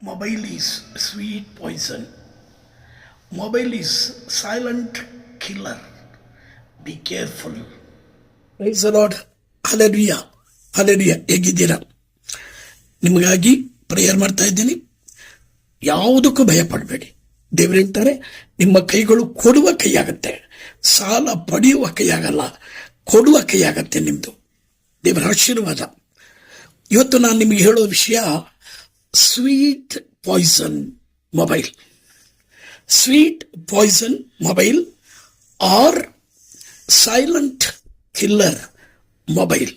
Mobile is sweet poison mobile is silent killer be careful praise lord hallelujah hallelujah ಹೇಗಿದ್ದೀರಾ? ನಿಮಗಾಗಿ prayer ಮಾಡ್ತಾ ಇದ್ದೀನಿ. ಯಾವುದಕ್ಕೂ ಭಯ ಪಡಬೇಡಿ ದೇವ್ರು ಹೇಳ್ತಾರೆ, ನಿಮ್ಮ ಕೈಗಳು ಕೊಡುವ ಕೈಯಾಗತ್ತೆ ಸಾಲ ಪಡೆಯುವ ಕೈಯಾಗಲ್ಲ ಕೊಡುವ ಕೈಯಾಗತ್ತೆ ನಿಮ್ಮದು ದೇವರ ಆಶೀರ್ವಾದ. ಇವತ್ತು ನಾನು ನಿಮಗೆ ಹೇಳೋ ವಿಷಯ sweet poison mobile sweet poison mobile are silent killer mobile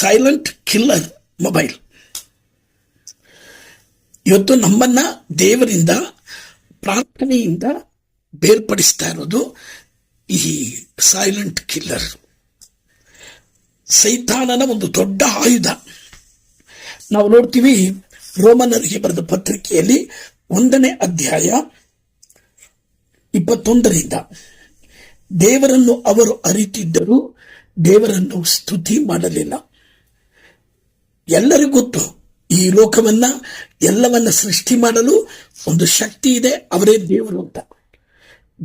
silent killer mobile ಇವತ್ತು ನಮ್ಮನ್ನು ದೇವರಿಂದ ಪ್ರಾರ್ಥನೆಯಿಂದ ಬೇರ್ಪಡಿಸ್ತಾ ಇರೋದು ಈ ಸೈಲೆಂಟ್ ಕಿಲ್ಲರ್ ಸೈತಾನನ ಒಂದು ದೊಡ್ಡ ಆಯುಧ. ನಾವು ನೋಡ್ತೀವಿ ರೋಮನರಿಗೆ ಬರೆದ ಪತ್ರಿಕೆಯಲ್ಲಿ ಒಂದನೇ ಅಧ್ಯಾಯ ಇಪ್ಪತ್ತೊಂದರಿಂದ, ದೇವರನ್ನು ಅವರು ಅರಿತಿದ್ದರೂ ದೇವರನ್ನು ಸ್ತುತಿ ಮಾಡಲಿಲ್ಲ. ಎಲ್ಲರಿಗೂ ಗೊತ್ತು, ಈ ಲೋಕವನ್ನ ಎಲ್ಲವನ್ನ ಸೃಷ್ಟಿ ಮಾಡಲು ಒಂದು ಶಕ್ತಿ ಇದೆ, ಅವರೇ ದೇವರು ಅಂತ.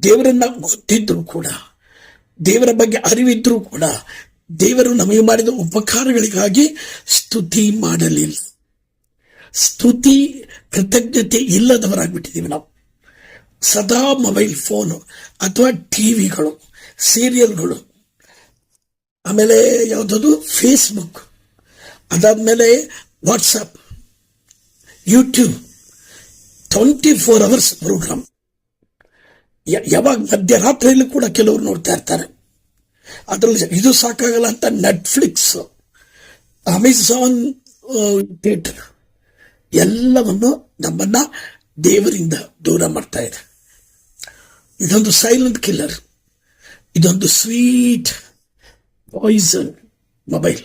ದೇವರನ್ನ ಗೊತ್ತಿದ್ರು ಕೂಡ, ದೇವರ ಬಗ್ಗೆ ಅರಿವಿದ್ರು ಕೂಡ, ದೇವರು ನಮಗೆ ಮಾಡಿದ ಉಪಕಾರಗಳಿಗಾಗಿ ಸ್ತುತಿ ಮಾಡಲಿಲ್ಲ. ಸ್ತುತಿ, ಕೃತಜ್ಞತೆ ಇಲ್ಲದವರಾಗ್ಬಿಟ್ಟಿದ್ದೀವಿ ನಾವು. ಸದಾ ಮೊಬೈಲ್ ಫೋನು ಅಥವಾ ಟಿವಿಗಳು, ಸೀರಿಯಲ್ಗಳು. ಆಮೇಲೆ ಯಾವುದದು? ಫೇಸ್ಬುಕ್. ಅದಾದಮೇಲೆ WhatsApp. YouTube. Twenty four hours programme. ಯಾವಾಗ ಮಧ್ಯರಾತ್ರಿಯಲ್ಲೂ ಕೂಡ ಕೆಲವರು ನೋಡ್ತಾ ಇರ್ತಾರೆ. ಅದರಲ್ಲಿ ಇದು ಸಾಕಾಗಲ್ಲ ಅಂತ ನೆಟ್ಫ್ಲಿಕ್ಸ್ ಅಮೆಝಾನ್ ಥಿಯೇಟರ್ ಎಲ್ಲವನ್ನು ನಮ್ಮನ್ನ ದೇವರಿಂದ ದೂರ ಮಾಡ್ತಾ ಇದೆ. ಇದೊಂದು ಸೈಲೆಂಟ್ ಕಿಲ್ಲರ್ ಇದೊಂದು ಸ್ವೀಟ್ ಪಾಯ್ಸನ್ ಮೊಬೈಲ್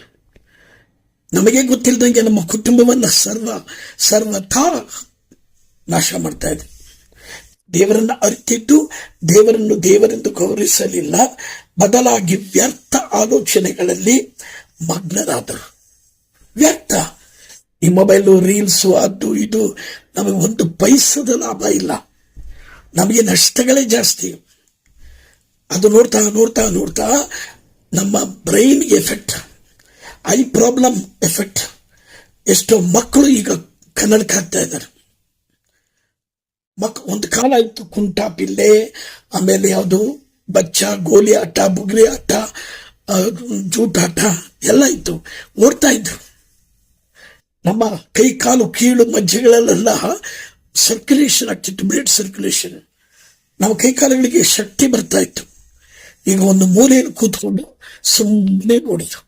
ನಮಗೆ ಗೊತ್ತಿಲ್ಲದಂಗೆ ನಮ್ಮ ಕುಟುಂಬವನ್ನು ಸರ್ವ, ಸರ್ವಥಾ ನಾಶ ಮಾಡ್ತಾ ಇದೆ. ದೇವರನ್ನ ಅರಿತಿದ್ದು ದೇವರನ್ನು ದೇವರೆಂದು ಗೌರವಿಸಲಿಲ್ಲ. ಬದಲಾಗಿ ವ್ಯರ್ಥ ಆಲೋಚನೆಗಳಲ್ಲಿ ಮಗ್ನರಾದರು. ವ್ಯರ್ಥ. ಈ ಮೊಬೈಲು ರೀಲ್ಸು, ಅದು ಇದು, ನಮಗೆ ಒಂದು ಪೈಸದ ಲಾಭ ಇಲ್ಲ. ನಮಗೆ ನಷ್ಟಗಳೇ ಜಾಸ್ತಿ. ಅದು ನೋಡ್ತಾ ನೋಡ್ತಾ ನೋಡ್ತಾ ನಮ್ಮ brain effect, eye problem effect. ಎಷ್ಟೋ ಮಕ್ಕಳು ಈಗ ಕನ್ನಡಕ್ಕೆ ಹಾಕ್ತಾ ಇದ್ದಾರೆ. ಮಕ್, ಒಂದು ಕಾಲ ಇತ್ತು ಕುಂಟ ಪಿಲ್ಲೆ, ಆಮೇಲೆ ಯಾವುದು, ಬಚ್ಚ, ಗೋಲಿ ಆಟ, ಬುಗ್ರಿ ಆಟ ಜೂಟಾಟ ಎಲ್ಲ ಇತ್ತು. ಓಡ್ತಾ ಇದ್ರು. ನಮ್ಮ ಕೈ ಕಾಲು ಕೀಳು ಮಜ್ಜೆಗಳಲ್ಲೆಲ್ಲ ಸರ್ಕ್ಯುಲೇಷನ್ ಆಗ್ತಿತ್ತು ಬ್ಲಡ್ ಸರ್ಕ್ಯುಲೇಷನ್ ನಮ್ಮ ಕೈಕಾಲುಗಳಿಗೆ ಶಕ್ತಿ ಬರ್ತಾ ಇತ್ತು. ಈಗ ಒಂದು ಮೂಲೆಯನ್ನು ಕೂತ್ಕೊಂಡು ಸುಮ್ಮನೆ ನೋಡಿದ್ರು.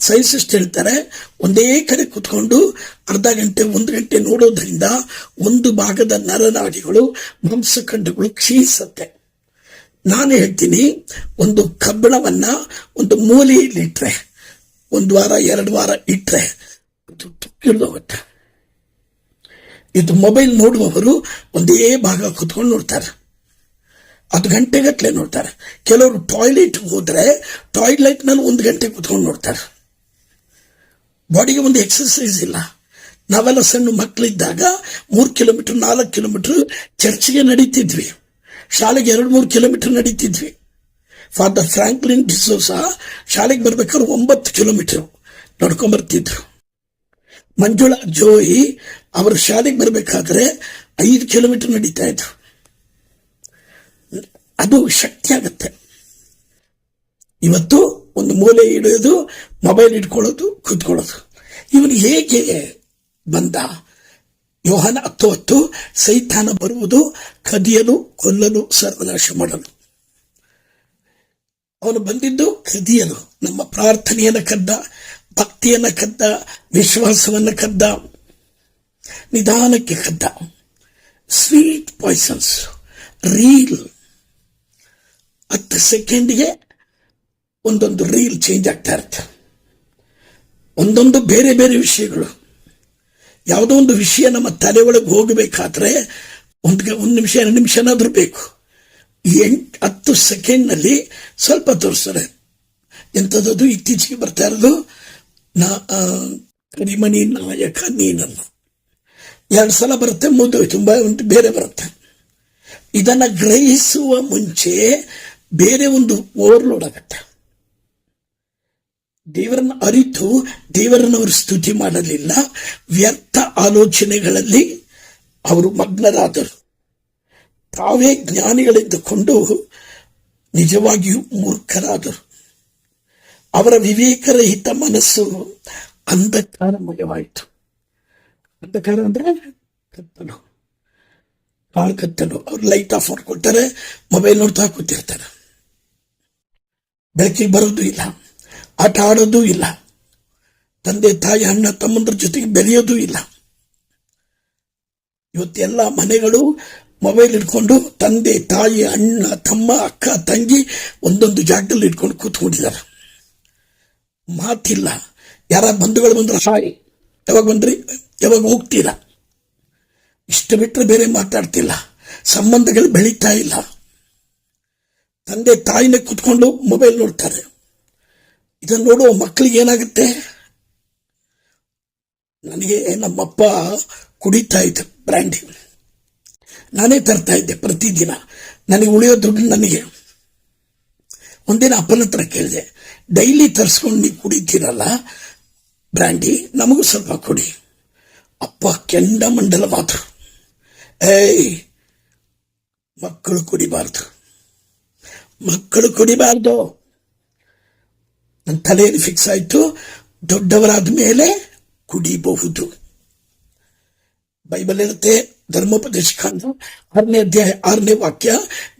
ಸೈನ್ಸಿಸ್ಟ್ ಹೇಳ್ತಾರೆ, ಒಂದೇ ಕಡೆ ಕೂತ್ಕೊಂಡು ಅರ್ಧ ಗಂಟೆ, ಒಂದು ಗಂಟೆ ನೋಡೋದ್ರಿಂದ ಒಂದು ಭಾಗದ ನರನಾಡಿಗಳು, ಮಾಂಸಖಂಡಗಳು ಕ್ಷೀಣಿಸುತ್ತೆ. ನಾನು ಹೇಳ್ತೀನಿ, ಒಂದು ಕಬ್ಬಣವನ್ನ ಒಂದು ಮೂಲೆಯಲ್ಲಿ ಇಟ್ಟರೆ ಒಂದು ವಾರ, ಎರಡು ವಾರ ಇಟ್ರೆ ಅದು ತುಕ್ಕಿಡ್ದೋಗುತ್ತೆ ಇದು ಮೊಬೈಲ್ ನೋಡುವವರು ಒಂದೇ ಭಾಗ ಕುತ್ಕೊಂಡು ನೋಡ್ತಾರೆ. ಅದು ಗಂಟೆಗಟ್ಟಲೆ ನೋಡ್ತಾರೆ. ಕೆಲವರು ಟಾಯ್ಲೆಟ್ ಹೋದ್ರೆ ಟಾಯ್ಲೆಟ್ನಲ್ಲಿ ಒಂದು ಗಂಟೆ ಕುತ್ಕೊಂಡು ನೋಡ್ತಾರೆ. ಬಾಡಿಗೆ ಒಂದು ಎಕ್ಸರ್ಸೈಸ್ ಇಲ್ಲ. ನಾವೆಲ್ಲ ಸಣ್ಣ ಮಕ್ಕಳಿದ್ದಾಗ ಮೂರು ಕಿಲೋಮೀಟರ್ ನಾಲ್ಕು ಕಿಲೋಮೀಟರ್ ಚರ್ಚ್ಗೆ ನಡೀತಿದ್ವಿ. ಶಾಲೆಗೆ ಎರಡು, ಮೂರು ಕಿಲೋಮೀಟರ್ ನಡೀತಿದ್ವಿ. ಫಾದರ್ ಫ್ರಾಂಕ್ಲಿನ್ ಡಿಸೋಸ ಶಾಲೆಗೆ ಬರ್ಬೇಕಾದ್ರೆ ಒಂಬತ್ತು ಕಿಲೋಮೀಟರ್ ನಡ್ಕೊಂಡ್ಬರ್ತಿದ್ರು ಮಂಜುಳಾ ಜೋಯಿ ಅವರು ಶಾಲೆಗೆ ಬರಬೇಕಾದ್ರೆ ಐದು ಕಿಲೋಮೀಟರ್ ನಡೀತಾ ಇದ್ರು. ಅದು ಶಕ್ತಿ ಆಗತ್ತೆ ಇವತ್ತು ಒಂದು ಮೂಲೆ ಇಡೋದು ಮೊಬೈಲ್ ಇಟ್ಕೊಳ್ಳೋದು ಕೂತ್ಕೊಳ್ಳೋದು. ಇವನು ಹೇಗೆ ಬಂದ? ಯೋಹನ ಹತ್ತು ಹತ್ತು ಸೈತಾನ ಬರುವುದು, ಕದಿಯಲು, ಕೊಲ್ಲಲು, ಸರ್ವನಾಶ ಮಾಡಲು. ಅವನು ಬಂದಿದ್ದು ಕದಿಯಲು. ನಮ್ಮ ಪ್ರಾರ್ಥನೆಯನ್ನು ಕದ್ದ. ಭಕ್ತಿಯನ್ನ ಕದ್ದ, ವಿಶ್ವಾಸವನ್ನು ಕದ್ದ, ನಿಧಾನಕ್ಕೆ ಕದ್ದ. ಸ್ವೀಟ್ ಪಾಯ್ಸನ್ಸ್ ರೀಲ್ ಹತ್ತು ಸೆಕೆಂಡ್ಗೆ ಒಂದೊಂದು ರೀಲ್ ಚೇಂಜ್ ಆಗ್ತಾ ಇರುತ್ತೆ. ಒಂದೊಂದು ಬೇರೆ ಬೇರೆ ವಿಷಯಗಳು. ಯಾವುದೋ ಒಂದು ವಿಷಯ ನಮ್ಮ ತಲೆ ಒಳಗೆ ಹೋಗಬೇಕಾದ್ರೆ ಒಂದು ಒಂದು ನಿಮಿಷ, ಎರಡು ನಿಮಿಷನಾದರೂ ಬೇಕು. ಎಂಟು, ಹತ್ತು ಸೆಕೆಂಡ್ನಲ್ಲಿ ಸ್ವಲ್ಪ ತೋರಿಸ್ತಾರೆ. ಎಂಥದ್ದು ಇತ್ತೀಚೆಗೆ ಬರ್ತಾ ಇರೋದು ಕರಿಮಣಿ ನಾಯಕ ನೀನಲ್ಲ ಎರಡು ಸಲ ಬರುತ್ತೆ ಮುಗಿದೋಯ್ತು ತುಂಬ ಬೇರೆ ಬರುತ್ತೆ. ಇದನ್ನು ಗ್ರಹಿಸುವ ಮುಂಚೆ ಬೇರೆ ಒಂದು ಓವರ್ಲೋಡ್ ಆಗತ್ತೆ ದೇವರನ್ನು ಅರಿತು, ದೇವರನ್ನು ಅವರು ಸ್ತುತಿ ಮಾಡಲಿಲ್ಲ. ವ್ಯರ್ಥ ಆಲೋಚನೆಗಳಲ್ಲಿ ಅವರು ಮಗ್ನರಾದರು. ತಾವೇ ಜ್ಞಾನಿಗಳೆಂದುಕೊಂಡು ನಿಜವಾಗಿಯೂ ಮೂರ್ಖರಾದರು. ಅವರ ವಿವೇಕರಹಿತ ಮನಸ್ಸು ಅಂಧಕಾರಮಯವಾಯಿತು. ಅಂಧಕಾರ ಅಂದ್ರೆ ಕತ್ತಲು. ಕಾಳು ಕತ್ತಲು. ಅವ್ರು ಲೈಟ್ ಆಫ್ ಮಾಡ್ಕೊಳ್ತಾರೆ ಮೊಬೈಲ್ ನೋಡ್ತಾ ಕೂತಿರ್ತಾರೆ. ಬೆಳಕಿಗೆ ಬರೋದು ಇಲ್ಲ. ಆಟ ಆಡೋದು ಇಲ್ಲ. ತಂದೆ, ತಾಯಿ, ಅಣ್ಣ, ತಮ್ಮಂದ್ರ ಜೊತೆಗೆ ಬೆರೆಯೋದು ಇಲ್ಲ. ಇವತ್ತೆಲ್ಲ ಮನೆಗಳು ಮೊಬೈಲ್ ಇಟ್ಕೊಂಡು ತಂದೆ, ತಾಯಿ, ಅಣ್ಣ, ತಮ್ಮ, ಅಕ್ಕ, ತಂಗಿ ಒಂದೊಂದು ಜಾಗದಲ್ಲಿ ಇಟ್ಕೊಂಡು ಕೂತ್ಕೊಂಡಿದ್ದಾರೆ. ಮಾತಿಲ್ಲ. ಯಾರ ಬಂಧುಗಳು ಬಂದ್ರೆ ಸಾಯಿ ಯಾವಾಗ ಬಂದ್ರಿ? ಯಾವಾಗ ಹೋಗ್ತೀರಾ? ಇಷ್ಟು ಬಿಟ್ಟರೆ ಬೇರೆ ಮಾತಾಡ್ತಿಲ್ಲ. ಸಂಬಂಧಗಳು ಬೆಳೀತಾ ಇಲ್ಲ. ತಂದೆ ತಾಯಿನ ಕುತ್ಕೊಂಡು ಮೊಬೈಲ್ ನೋಡ್ತಾರೆ. ಇದನ್ನು ನೋಡುವ ಮಕ್ಕಳಿಗೆ ಏನಾಗುತ್ತೆ? ನನಗೆ ನಮ್ಮಪ್ಪ ಕುಡಿತಾ ಇದ್ದ ಬ್ರ್ಯಾಂಡಿ ನಾನೇ ತರ್ತಾ ಇದ್ದೆ ಪ್ರತಿದಿನ. ನನಗೆ ಉಳಿಯೋ ದುಡ್ಡು ನನಗೆ. ಒಂದಿನ ಅಪ್ಪನ ಹತ್ರ ಕೇಳಿದೆ. ಡೈಲಿ ತರಿಸ್ಕೊಂಡು ನೀವು ಕುಡಿತೀರಲ್ಲ, ಬ್ರ್ಯಾಂಡಿ, ನಮಗೂ ಸ್ವಲ್ಪ ಕೊಡಿ. ಅಪ್ಪ, ಕೆಂಡ ಮಂಡಲ ಮಾತ್ರ. ಏಯ್, ಮಕ್ಕಳು ಕುಡಿಬಾರ್ದು. ಮಕ್ಕಳು ಕುಡಿಬಾರ್ದು. ನನ್ನ ತಲೆಯಲ್ಲಿ ಫಿಕ್ಸ್ ಆಯಿತು. ದೊಡ್ಡವರಾದ ಮೇಲೆ ಕುಡಿಬಹುದು. ಬೈಬಲ್ ಇರುತ್ತೆ ಧರ್ಮೋಪದೇಶ ಕಾಂಡ ಆರನೇ ಅಧ್ಯಾಯ, ಆರನೇ ವಾಕ್ಯ,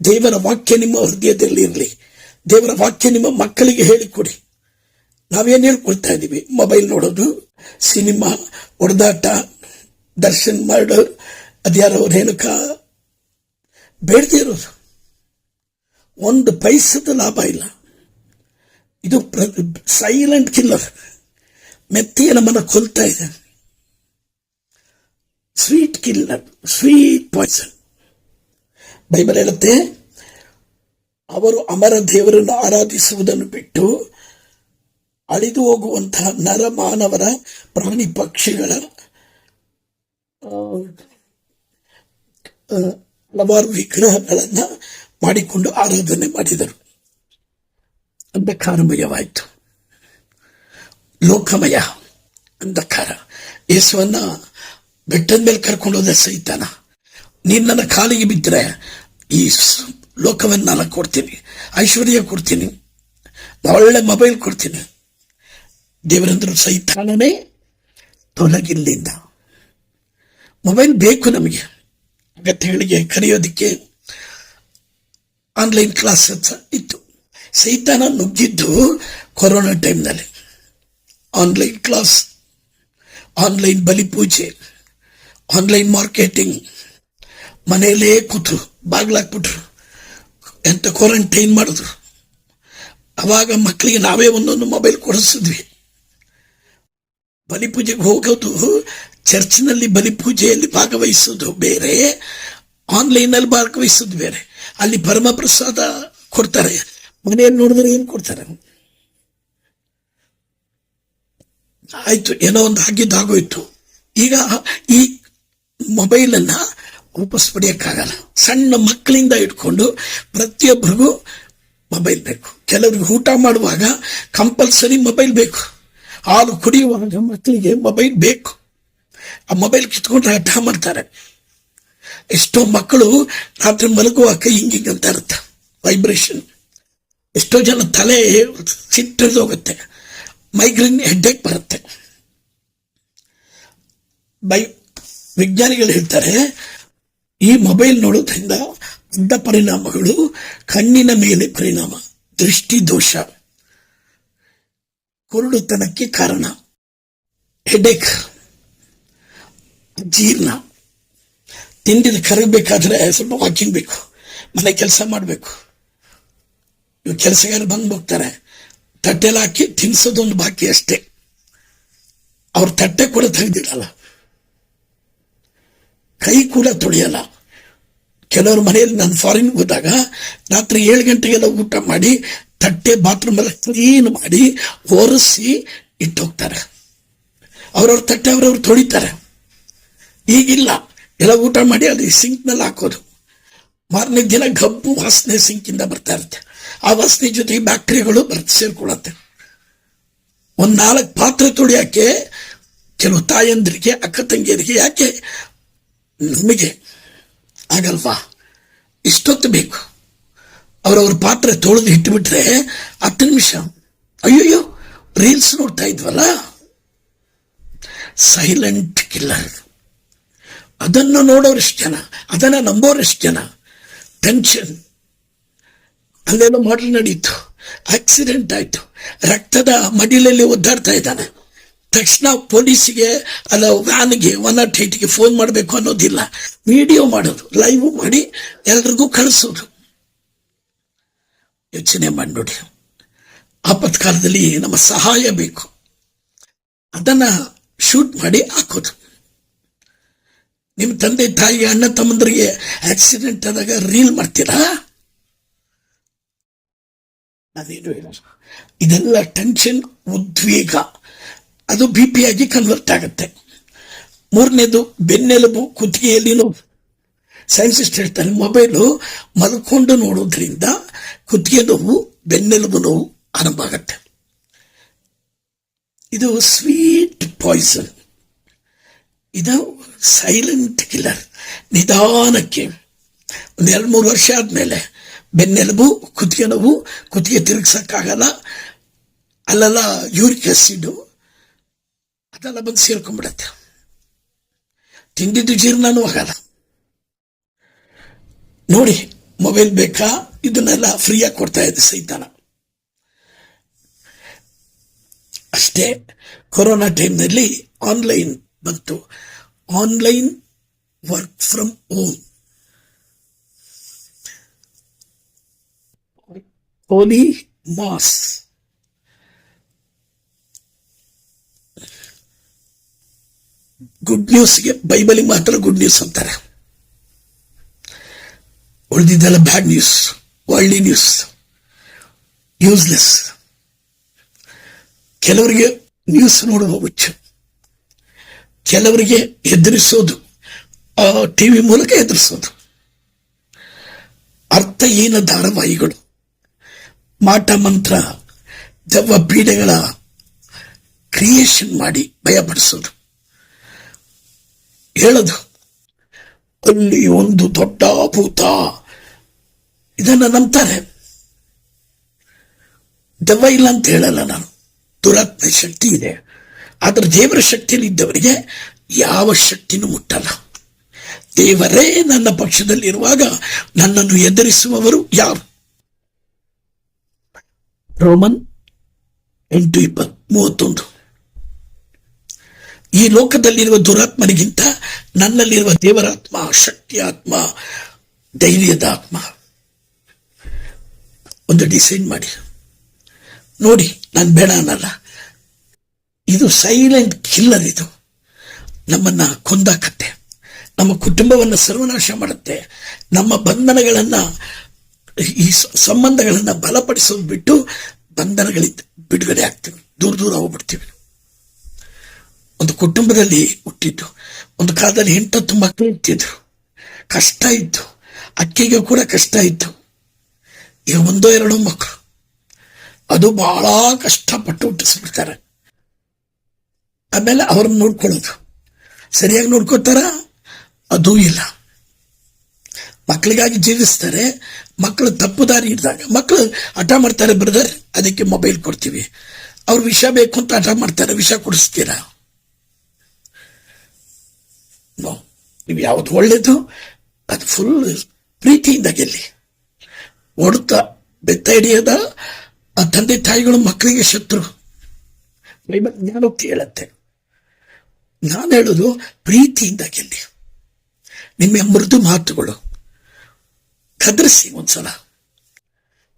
ದೇವರ ವಾಕ್ಯ ನಿಮ್ಮ ಹೃದಯದಲ್ಲಿ ಇರಲಿ. ದೇವರ ವಾಕ್ಯ ನಿಮ್ಮ ಮಕ್ಕಳಿಗೆ ಹೇಳಿಕೊಡಿ. ನಾವೇನು ಹೇಳ್ಕೊಳ್ತಾ ಇದ್ದೀವಿ? ಮೊಬೈಲ್ ನೋಡೋದು, ಸಿನಿಮಾ, ಹೊಡೆದಾಟ, ದರ್ಶನ್ ಮರ್ಡರ್ ಅದ್ಯಾರೋ ರೇಣುಕಾ, ಬೇಡದೇ ಇರೋದು. ಒಂದು ಪೈಸದ ಲಾಭ ಇಲ್ಲ. ಇದು ಸೈಲೆಂಟ್ ಕಿಲ್ಲರ್ ಮೆತ್ತಿಯ ನಮ್ಮನ್ನು ಕೊಲ್ತಾ ಇದೆ. Sweet killer sweet poison Bible ಹೇಳುತ್ತೆ ಅವರು ಅಮರ ದೇವರನ್ನು ಆರಾಧಿಸುವುದನ್ನು ಬಿಟ್ಟು ಅಳಿದು ಹೋಗುವಂತಹ ನರ ಮಾನವರ ಪ್ರಾಣಿ ಪಕ್ಷಿಗಳ ಹಲವಾರು ವಿಗ್ರಹಗಳನ್ನು ಮಾಡಿಕೊಂಡು ಆರಾಧನೆ ಮಾಡಿದರು. ಅಂಧಕಾರಮಯವಾಯಿತು. ಲೋಕಮಯ ಅಂಧಕಾರ. ಯೇಸುವನ್ನ ಬೆಟ್ಟದ ಮೇಲೆ ಕರ್ಕೊಂಡೋದ ಸೈತಾನ ನೀನು ನನ್ನ ಕಾಲಿಗೆ ಬಿದ್ದರೆ ಈ ಲೋಕವನ್ನು ನಾನು ಕೊಡ್ತೀನಿ. ಐಶ್ವರ್ಯ ಕೊಡ್ತೀನಿ. ಒಳ್ಳೆ ಮೊಬೈಲ್ ಕೊಡ್ತೀನಿ. ದೇವರಂದ್ರು ಸೈತಾನನೇ ತೊಲಗಿಲ್ಲಿಂದ ಮೊಬೈಲ್ ಬೇಕು ನಮಗೆ. ಅಗತ್ಯಗಳಿಗೆ ಕರೆಯೋದಕ್ಕೆ ಆನ್ಲೈನ್ ಕ್ಲಾಸ್ ಇತ್ತು. ಸೈತಾನ ನುಗ್ಗಿದ್ದು ಕೊರೋನಾ ಟೈಮ್ನಲ್ಲಿ ಆನ್ಲೈನ್ ಕ್ಲಾಸ್ ಆನ್ಲೈನ್ ಬಲಿಪೂಜೆ ಆನ್ಲೈನ್ ಮಾರ್ಕೆಟಿಂಗ್ ಮನೆಯಲ್ಲೇ ಕೂತರು ಬಾಗ್ಲಾಕ್ಬಿಟ್ರು. ಎಂತ ಕ್ವಾರಂಟೈನ್ ಮಾಡಿದ್ರು? ಅವಾಗ ಮಕ್ಕಳಿಗೆ ನಾವೇ ಒಂದೊಂದು ಮೊಬೈಲ್ ಕೊಡಿಸಿದ್ವಿ. ಬಲಿಪೂಜೆಗೆ ಹೋಗೋದು, ಚರ್ಚ್ನಲ್ಲಿ ಬಲಿಪೂಜೆಯಲ್ಲಿ ಭಾಗವಹಿಸೋದು ಬೇರೆ ಆನ್ಲೈನಲ್ಲಿ ಭಾಗವಹಿಸೋದು ಬೇರೆ. ಅಲ್ಲಿ ಪರಮ ಪ್ರಸಾದ ಕೊಡ್ತಾರೆ. ಮನೆಯಲ್ಲಿ ನೋಡಿದ್ರೆ ಏನು ಕೊಡ್ತಾರೆ? ಆಯ್ತು, ಏನೋ ಒಂದು ಆಗಿದ್ದಾಗೋಯ್ತು. ಈಗ ಈ ಮೊಬೈಲನ್ನು ವಾಪಸ್ ಪಡೆಯೋಕ್ಕಾಗಲ್ಲ ಸಣ್ಣ ಮಕ್ಕಳಿಂದ ಇಟ್ಕೊಂಡು ಪ್ರತಿಯೊಬ್ಬರಿಗೂ ಮೊಬೈಲ್ ಬೇಕು. ಕೆಲವರಿಗೆ ಊಟ ಮಾಡುವಾಗ ಕಂಪಲ್ಸರಿ ಮೊಬೈಲ್ ಬೇಕು. ಹಾಲು ಕುಡಿಯುವಾಗ ಮಕ್ಕಳಿಗೆ ಮೊಬೈಲ್ ಬೇಕು. ಆ ಮೊಬೈಲ್ ಕಿತ್ಕೊಂಡ್ರೆ ಹಠ ಮಾಡ್ತಾರೆ. ಎಷ್ಟೋ ಮಕ್ಕಳು ರಾತ್ರಿ ಮಲಗುವಾಗ ಹಿಂಗೆ ಅಂತ ಇರುತ್ತೆ. ವೈಬ್ರೇಷನ್ ಎಷ್ಟೋ ಜನ ತಲೆ ಹೋಗುತ್ತೆ. ಮೈಗ್ರೇನ್ ಹೆಡ್ಡೇಕ್ ಬರುತ್ತೆ. ಬೈ ವಿಜ್ಞಾನಿಗಳು ಹೇಳ್ತಾರೆ ಈ ಮೊಬೈಲ್ ನೋಡೋದ್ರಿಂದ ಅಡ್ಡ ಪರಿಣಾಮಗಳು, ಕಣ್ಣಿನ ಮೇಲೆ ಪರಿಣಾಮ, ದೃಷ್ಟಿ ದೋಷ, ಕುರುಡುತನಕ್ಕೆ ಕಾರಣ ಹೆಡೆಕ್ ಜೀರ್ಣ. ತಿಂಡಿ ಕರಗಬೇಕಾದ್ರೆ ಸ್ವಲ್ಪ ವಾಕಿಂಗ್ ಬೇಕು, ಮನೆ ಕೆಲಸ ಮಾಡಬೇಕು. ಇವು ಕೆಲಸಗಾರ ಬಂದು ಹೋಗ್ತಾರೆ. ತಟ್ಟೆಲ್ಲ ಹಾಕಿ ತಿನ್ಸೋದೊಂದು ಬಾಕಿ ಅಷ್ಟೇ. ಅವ್ರ ತಟ್ಟೆ ಕೂಡ ತೆಗೆದಿಡಲ್ಲ. ಕೈ ಕೂಡ ತೊಳೆಯಲ್ಲ. ಕೆಲವ್ರ ಮನೆಯಲ್ಲಿ ನಾನು ಫಾರಿನ್ ಹೋದಾಗ ರಾತ್ರಿ ಏಳು ಗಂಟೆಗೆಲ್ಲ ಊಟ ಮಾಡಿ, ತಟ್ಟೆ ಬಾತ್ರೂಮ್ ಎಲ್ಲ ಕ್ಲೀನ್ ಮಾಡಿ, ಒರೆಸಿ ಇಟ್ಟು ಹೋಗ್ತಾರೆ ಅವ್ರವ್ರ ತಟ್ಟೆ ಅವ್ರವ್ರು ತೊಳಿತಾರೆ. ಈಗಿಲ್ಲ. ಎಲ್ಲ ಊಟ ಮಾಡಿ ಅಲ್ಲಿ ಸಿಂಕ್ನಲ್ಲಿ ಹಾಕೋದು. ಮಾರನೇ ದಿನ ಗಬ್ಬು ವಾಸನೆ ಸಿಂಕಿಂದ ಬರ್ತಾ ಇರುತ್ತೆ. ಆ ವಾಸನೆ ಜೊತೆಗೆ ಬ್ಯಾಕ್ಟೀರಿಯಾಗಳು ಬರ್ತ ಸೇರ್ಕೊಳತ್ತೆ ಒಂದು ನಾಲ್ಕು ಪಾತ್ರೆ ತೊಳಿಯೋಕ್ಕೆ ಕೆಲವು ತಾಯಂದಿರಿಗೆ, ಅಕ್ಕ ತಂಗಿಯರಿಗೆ ಯಾಕೆ ನಮಗೆ ಆಗಲ್ವಾ? ಇಷ್ಟೊತ್ತು ಬೇಕು. ಅವರವ್ರ ಪಾತ್ರೆ ತೊಳೆದು ಇಟ್ಟುಬಿಟ್ರೆ ಹತ್ತು ನಿಮಿಷ. ಅಯ್ಯಯ್ಯೋ, ರೀಲ್ಸ್ ನೋಡ್ತಾ ಇದ್ವಲ್ಲ? ಸೈಲೆಂಟ್ ಕಿಲ್ಲರ್ ಅದನ್ನು ನೋಡೋರೆಷ್ಟು ಜನ, ಅದನ್ನ ನಂಬೋರೆಷ್ಟು ಜನ. ಟೆನ್ಷನ್ ಅಲ್ಲೆಲ್ಲ ಮಾಡಲ್ ನಡೀತು. ಆಕ್ಸಿಡೆಂಟ್ ಆಯಿತು. ರಕ್ತದ ಮಡಿಲಲ್ಲಿ ಒದ್ದಾಡ್ತಾ ಇದ್ದಾನೆ. ತಕ್ಷಣ ಪೊಲೀಸಿಗೆ, ಅಲ್ಲ, ವ್ಯಾನ್ಗೆ, ಒನ್ ನಾಟ್ ಏಟ್ಗೆ ಫೋನ್ ಮಾಡಬೇಕು ಅನ್ನೋದಿಲ್ಲ. ವಿಡಿಯೋ ಮಾಡೋದು, ಲೈವ್ ಮಾಡಿ ಎಲ್ರಿಗೂ ಕಳಿಸೋದು. ಯೋಚನೆ ಮಾಡಿ ಆಪತ್ಕಾಲದಲ್ಲಿ ನಮ್ಮ ಸಹಾಯ ಬೇಕು. ಅದನ್ನು ಶೂಟ್ ಮಾಡಿ ಹಾಕೋದು. ನಿಮ್ಮ ತಂದೆ, ತಾಯಿ, ಅಣ್ಣ, ತಮ್ಮಂದ್ರಿಗೆ ಆಕ್ಸಿಡೆಂಟ್ ಆದಾಗ ರೀಲ್ ಮಾಡ್ತೀರಾ? ಅದೇನು ಹೇಳ ಇದೆಲ್ಲ ಟೆನ್ಷನ್, ಉದ್ವೇಗ. ಅದು ಬಿ ಪಿ ಆಗಿ ಕನ್ವರ್ಟ್ ಆಗುತ್ತೆ. ಮೂರನೇದು, ಬೆನ್ನೆಲುಬು ಕುತ್ತಿಗೆಯಲ್ಲಿ ನೋವು ಸೈನ್ಸಿಸ್ಟ್ ಹೇಳ್ತಾರೆ ಮೊಬೈಲು ಮಲ್ಕೊಂಡು ನೋಡೋದ್ರಿಂದ ಕುತ್ತಿಗೆ ನೋವು, ಬೆನ್ನೆಲುಬು ನೋವು ಆರಂಭ ಆಗುತ್ತೆ. ಇದು ಸ್ವೀಟ್ ಪಾಯ್ಸನ್ ಇದು ಸೈಲೆಂಟ್ ಕಿಲ್ಲರ್ ನಿಧಾನಕ್ಕೆ. ಒಂದು ಎರಡು ಮೂರು ವರ್ಷ ಆದಮೇಲೆ ಬೆನ್ನೆಲುಬು, ಕುತ್ತಿಗೆ ನೋವು, ಕುತ್ತಿಗೆ ತಿರುಗಿಸೋಕ್ಕಾಗಲ್ಲ. ಅಲ್ಲೆಲ್ಲ ಯೂರಿಕ್ ಆಸಿಡು ಅದೆಲ್ಲ ಬಂದು ಸೇರ್ಕೊಂಡ್ಬಿಡತ್ತೆ. ತಿಂದಿದ್ದು ಜೀರ್ಣನೂ ಆಗಲ್ಲ. ನೋಡಿ ಮೊಬೈಲ್ ಬೇಕಾ? ಇದನ್ನೆಲ್ಲ ಫ್ರೀಯಾಗಿ ಕೊಡ್ತಾ ಇದೆ ಸೈತಾನ. ಅಷ್ಟೇ ಕೊರೋನಾ ಟೈಮ್ನಲ್ಲಿ ಆನ್ಲೈನ್ ಬಂತು. Online work from home. Holy mass. Good ನ್ಯೂಸ್ಗೆ ಬೈಬಲಿಗೆ ಮಾತ್ರ ಗುಡ್ ನ್ಯೂಸ್ ಅಂತಾರೆ. ಉಳಿದಿದ್ದೆಲ್ಲ bad news world news useless ಕೆಲವರಿಗೆ ನ್ಯೂಸ್ ನೋಡುವ ಹುಚ್ಚು. ಕೆಲವರಿಗೆ ಎದುರಿಸೋದು ಟಿವಿ ಮೂಲಕ ಎದುರಿಸೋದು. ಅರ್ಥಹೀನ ಧಾರಾವಾಹಿಗಳು? ಮಾಟ ಮಂತ್ರ, ದೆವ್ವ ಪೀಡೆಗಳ ಕ್ರಿಯೇಷನ್ ಮಾಡಿ ಭಯಪಡಿಸೋದು. ಹೇಳೋದು. ಅಲ್ಲಿ ಒಂದು ದೊಡ್ಡ ಭೂತ ಇದನ್ನ ನಂಬ್ತಾರೆ. ದೆವ್ವ ಇಲ್ಲ ಅಂತ ಹೇಳಲ್ಲ ನಾನು. ದುರಾತ್ಮ ಶಕ್ತಿ ಇದೆ. ಆದ್ರೆ ದೇವರ ಶಕ್ತಿಯಲ್ಲಿ ಇದ್ದವರಿಗೆ ಯಾವ ಶಕ್ತಿನೂ ಮುಟ್ಟಲ್ಲ. ದೇವರೇ ನನ್ನ ಪಕ್ಷದಲ್ಲಿರುವಾಗ ನನ್ನನ್ನು ಎದುರಿಸುವವರು ಯಾರು? ರೋಮನ್ ಎಂಟು ಇಪ್ಪತ್ ಮೂವತ್ತೊಂದು. ಈ ಲೋಕದಲ್ಲಿರುವ ದುರಾತ್ಮನಿಗಿಂತ ನನ್ನಲ್ಲಿರುವ ದೇವರಾತ್ಮ ಶಕ್ತಿ ಆತ್ಮ ಧೈರ್ಯದ ಆತ್ಮ. ಒಂದು ಡಿಸೈಡ್ ಮಾಡಿ. ನೋಡಿ, ನಾನು ಬೇಡ ಅನ್ನಲ್ಲ. ಇದು ಸೈಲೆಂಟ್ ಕಿಲ್ಲರ್ ಇದು. ನಮ್ಮನ್ನ ಕೊಂದಾಕತ್ತೆ. ನಮ್ಮ ಕುಟುಂಬವನ್ನು ಸರ್ವನಾಶ ಮಾಡುತ್ತೆ. ನಮ್ಮ ಬಂಧನಗಳನ್ನ, ಈ ಸಂಬಂಧಗಳನ್ನು ಬಲಪಡಿಸೋದು ಬಿಟ್ಟು ಬಂಧನಗಳಿಂದ ಬಿಡುಗಡೆ ಆಗ್ತೀವಿ. ದೂರ ದೂರ ಹೋಗ್ಬಿಡ್ತೀವಿ. ಒಂದು ಕುಟುಂಬದಲ್ಲಿ ಹುಟ್ಟಿದ್ದು. ಒಂದು ಕಾಲದಲ್ಲಿ ಎಂಟತ್ತು ಮಕ್ಕಳು ಇರ್ತಿದ್ರು ಕಷ್ಟ ಇತ್ತು. ಅಕ್ಕಿಗೆ ಕೂಡ ಕಷ್ಟ ಇತ್ತು. ಈಗ ಒಂದೋ ಎರಡೋ ಮಕ್ಕಳು. ಅದು ಬಹಳ ಕಷ್ಟಪಟ್ಟು ಹುಟ್ಟಿಸ್ಬಿಡ್ತಾರೆ. ಆಮೇಲೆ ಅವ್ರನ್ನ ನೋಡ್ಕೊಳ್ಳೋದು. ಸರಿಯಾಗಿ ನೋಡ್ಕೋತಾರ? ಅದೂ ಇಲ್ಲ. ಮಕ್ಕಳಿಗಾಗಿ ಜೀವಿಸ್ತಾರೆ. ಮಕ್ಕಳು ತಪ್ಪು ದಾರಿ ಇದ್ದಾಗ ಮಕ್ಕಳು ಹಠ ಮಾಡ್ತಾರೆ, ಬ್ರದರ್, ಅದಕ್ಕೆ ಮೊಬೈಲ್ ಕೊಡ್ತೀವಿ. ಅವ್ರು ವಿಷ ಬೇಕು ಅಂತ ಹಠ ಮಾಡ್ತಾರೆ, ವಿಷ ಕೊಡಿಸ್ತೀರಾ? ನೋ ನೀವು ಯಾವ್ದು ಒಳ್ಳೇದು? ಅದು ಫುಲ್ ಪ್ರೀತಿಯಿಂದ ಗೆಲ್ಲಿ. ಹೊಡ್ತಾ ಬೆತ್ತ ಹಿಡಿಯದ ಆ ತಂದೆ ತಾಯಿಗಳು ಮಕ್ಕಳಿಗೆ ಶತ್ರು. ಬೈಬಲ್ ಜ್ಞಾನೋಕ್ತಿ ಹೇಳತ್ತೆ ನಾನು ಹೇಳೋದು ಪ್ರೀತಿಯಿಂದ ಗೆಲ್ಲಿ. ನಿಮ್ಮ ಮೃದು ಮಾತುಗಳು. ಕದರಿಸಿ ಒಂದ್ಸಲ.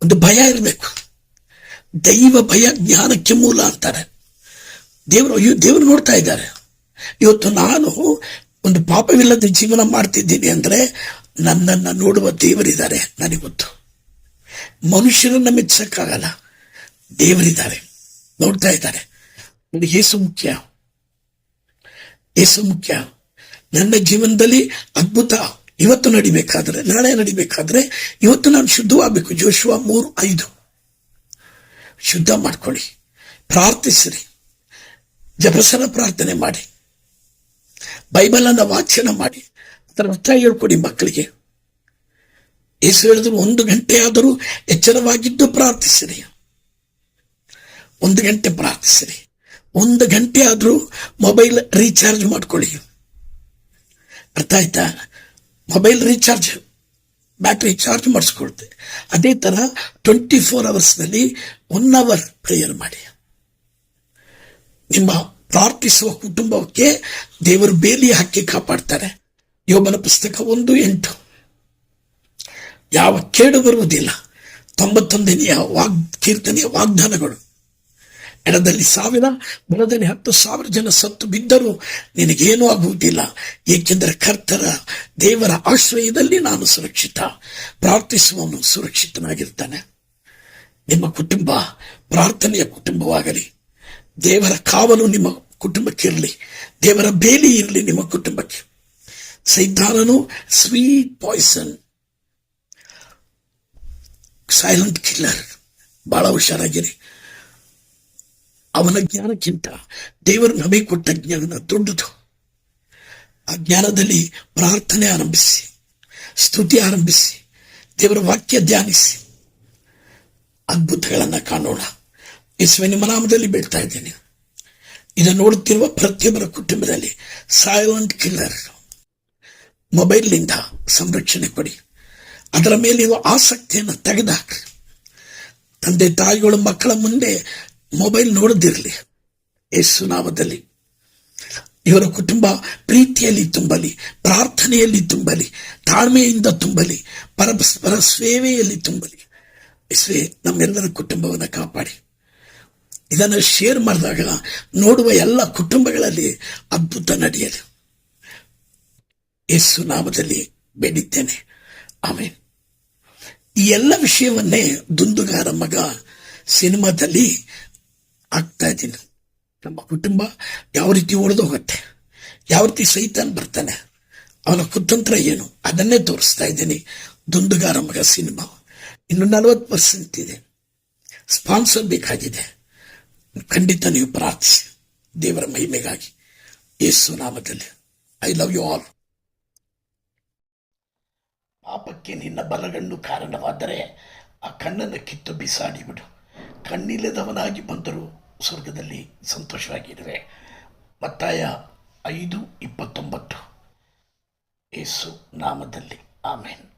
ಒಂದು ಭಯ ಇರಬೇಕು. ದೈವ ಭಯ ಜ್ಞಾನಕ್ಕೆ ಮೂಲ ಅಂತಾರೆ. ದೇವರು ಅಯ್ಯೋ, ದೇವರು ನೋಡ್ತಾ ಇದ್ದಾರೆ. ಇವತ್ತು ನಾನು ಒಂದು ಪಾಪವಿಲ್ಲದ ಜೀವನ ಮಾಡ್ತಿದ್ದೀನಿ ಅಂದರೆ ನನ್ನನ್ನು ನೋಡುವ ದೇವರಿದ್ದಾರೆ ನನಗೆ ಗೊತ್ತು ಮನುಷ್ಯರನ್ನ ಮೆಚ್ಚಕ್ಕಾಗಲ್ಲ ದೇವರಿದ್ದಾರೆ. ನೋಡ್ತಾ ಇದ್ದಾರೆ. ಏಸು ಮುಖ್ಯ. ಏಸು ಮುಖ್ಯ. ನನ್ನ ಜೀವನದಲ್ಲಿ ಅದ್ಭುತ. ಇವತ್ತು ನಡಿಬೇಕಾದ್ರೆ, ನಾಳೆ ನಡಿಬೇಕಾದ್ರೆ ಇವತ್ತು ನಾನು ಶುದ್ಧವಾಗಬೇಕು. ಜೋಶುವ ಮೂರು ಐದು. ಶುದ್ಧ ಮಾಡ್ಕೊಳ್ಳಿ. ಪ್ರಾರ್ಥಿಸಿರಿ. ಜಪಸರ ಪ್ರಾರ್ಥನೆ ಮಾಡಿ. ಬೈಬಲ್ ಅನ್ನ ವಾಚನ ಮಾಡಿ. ಅದರ ಅರ್ಥ ಹೇಳ್ಕೊಡಿ ಮಕ್ಕಳಿಗೆ. ಏಸು ಹೇಳಿದ್ರು ಒಂದು ಗಂಟೆ ಆದರೂ ಎಚ್ಚರವಾಗಿದ್ದು ಪ್ರಾರ್ಥಿಸಿರಿ. ಒಂದು ಗಂಟೆ ಪ್ರಾರ್ಥಿಸಿರಿ. ಒಂದು ಗಂಟೆ ಆದರೂ ಮೊಬೈಲ್ ರೀಚಾರ್ಜ್ ಮಾಡ್ಕೊಳ್ಳಿ. ಅರ್ಥ ಆಯ್ತಾ? ಮೊಬೈಲ್ ರೀಚಾರ್ಜ್, ಬ್ಯಾಟ್ರಿ ಚಾರ್ಜ್ ಮಾಡಿಸ್ಕೊಳ್ತೆ. ಅದೇ ಥರ ಟ್ವೆಂಟಿ ಫೋರ್ ಅವರ್ಸ್ನಲ್ಲಿ ಒನ್ ಅವರ್ ಪ್ರೇಯರ್ ಮಾಡಿ. ನಿಮ್ಮ ಪ್ರಾರ್ಥಿಸುವ ಕುಟುಂಬಕ್ಕೆ ದೇವರು ಬೇಲಿ ಹಾಕಿ ಕಾಪಾಡ್ತಾರೆ. ಯೋಬನ ಪುಸ್ತಕ ಒಂದು ಎಂಟು. ಯಾವ ಕೇಡು ಬರುವುದಿಲ್ಲ. ತೊಂಬತ್ತೊಂದನೆಯ ವಾಗ್, ಕೀರ್ತನೆಯ ವಾಗ್ದಾನಗಳು. ಎಡದಲ್ಲಿ ಸಾವಿರ, ಬಲದಲ್ಲಿ ಹತ್ತು ಸಾವಿರ ಜನ ಸತ್ತು ಬಿದ್ದರೂ ನಿನಗೇನೂ ಆಗುವುದಿಲ್ಲ. ಏಕೆಂದರೆ ಕರ್ತರ ದೇವರ ಆಶ್ರಯದಲ್ಲಿ ನಾನು ಸುರಕ್ಷಿತ. ಪ್ರಾರ್ಥಿಸುವವನು ಸುರಕ್ಷಿತನಾಗಿರ್ತಾನೆ ನಿಮ್ಮ ಕುಟುಂಬ ಪ್ರಾರ್ಥನೆಯ ಕುಟುಂಬವಾಗಲಿ. ದೇವರ ಕಾವಲು ನಿಮ್ಮ ಕುಟುಂಬಕ್ಕೆ ಇರಲಿ ದೇವರ ಬೇಲಿ ಇರಲಿ ನಿಮ್ಮ ಕುಟುಂಬಕ್ಕೆ. ಸೈತಾನನು ಸ್ವೀಟ್ ಪಾಯ್ಸನ್ ಸೈಲೆಂಟ್ ಕಿಲ್ಲರ್ ಬಹಳ ಹುಷಾರಾಗಿರಿ. ಅವನ ಜ್ಞಾನಕ್ಕಿಂತ ದೇವರು ನಮಗೆ ಕೊಟ್ಟ ಜ್ಞಾನ ದೊಡ್ಡದು ಆ ಜ್ಞಾನದಲ್ಲಿ ಪ್ರಾರ್ಥನೆ ಆರಂಭಿಸಿ, ಸ್ತುತಿ ಆರಂಭಿಸಿ, ದೇವರ ವಾಕ್ಯ ಧ್ಯಾನಿಸಿ. ಅದ್ಭುತಗಳನ್ನು ಕಾಣೋಣ. ಇಸ್ವೆ ನಿಮ್ಮ ನಾಮದಲ್ಲಿ ಬೀಳ್ತಾ ಇದ್ದೇನೆ. ಇದನ್ನು ನೋಡುತ್ತಿರುವ ಪ್ರತಿಯೊಬ್ಬರ ಕುಟುಂಬದಲ್ಲಿ ಸೈಲೆಂಟ್ ಕಿಲ್ಲರ್ ಮೊಬೈಲ್ನಿಂದ ಸಂರಕ್ಷಣೆ ಕೊಡಿ. ಅದರ ಮೇಲಿರುವ ಆಸಕ್ತಿಯನ್ನು ತೆಗೆದುಹಾಕ್ರಿ. ತಂದೆ ತಾಯಿಗಳು ಮಕ್ಕಳ ಮುಂದೆ ಮೊಬೈಲ್ ನೋಡದಿರಲಿ. ಯೇಸು ನಾಮದಲ್ಲಿ. ಇವರ ಕುಟುಂಬ ಪ್ರೀತಿಯಲ್ಲಿ ತುಂಬಲಿ, ಪ್ರಾರ್ಥನೆಯಲ್ಲಿ ತುಂಬಲಿ, ತಾಳ್ಮೆಯಿಂದ ತುಂಬಲಿ, ಪರಸ್ಪರ ಸೇವೆಯಲ್ಲಿ ತುಂಬಲಿ. ಯೇಸುವೆ, ನಮ್ಮೆಲ್ಲರ ಕುಟುಂಬವನ್ನು ಕಾಪಾಡಿ. ಇದನ್ನು ಶೇರ್ ಮಾಡಿದಾಗ ನೋಡುವ ಎಲ್ಲ ಕುಟುಂಬಗಳಲ್ಲಿ ಅದ್ಭುತ ನಡೆಯಲಿ. ಯೇಸು ನಾಮದಲ್ಲಿ ಬೇಡಿದ್ದೇನೆ. ಆಮೇಲೆ ಈ ಎಲ್ಲ ವಿಷಯವನ್ನೇ ದುಂದುಗಾರ ಮಗ ಸಿನಿಮಾದಲ್ಲಿ ಆಗ್ತಾ ಇದ್ದೀನಿ. ನಮ್ಮ ಕುಟುಂಬ ಯಾವ ರೀತಿ ಒಡೆದು ಹೋಗುತ್ತೆ, ಯಾವ ರೀತಿ ಸೈತಾನ್ ಬರ್ತಾನೆ, ಅವನ ಕುತಂತ್ರ ಏನು, ಅದನ್ನೇ ತೋರಿಸ್ತಾ ಇದ್ದೀನಿ ದುಂದುಗಾರ ಮಗ ಸಿನಿಮಾ. ಇನ್ನು ನಲವತ್ತು ಪರ್ಸೆಂಟ್ ಇದೆ. ಸ್ಪಾನ್ಸರ್ ಬೇಕಾಗಿದೆ. ಖಂಡಿತ ನೀವು ಪ್ರಾರ್ಥಿಸಿ ದೇವರ ಮಹಿಮೆಗಾಗಿ. ಯೇಸು ನಾಮದಲ್ಲಿ ಐ ಲವ್ ಯು ಆಲ್ ಪಾಪಕ್ಕೆ ನಿನ್ನ ಬಲಗಣ್ಣು ಕಾರಣವಾದರೆ ಆ ಕಣ್ಣನ್ನು ಕಿತ್ತು ಬಿಸಾಡಿಬಿಡು ಕಣ್ಣಿಲ್ಲದವನಾಗಿ ಬಂದರೂ ಸ್ವರ್ಗದಲ್ಲಿ ಸಂತೋಷವಾಗಿರುವೆ. ಮತ್ತಾಯ ಐದು ಇಪ್ಪತ್ತೊಂಬತ್ತು. ಯೇಸು ನಾಮದಲ್ಲಿ. ಆಮೇನ್.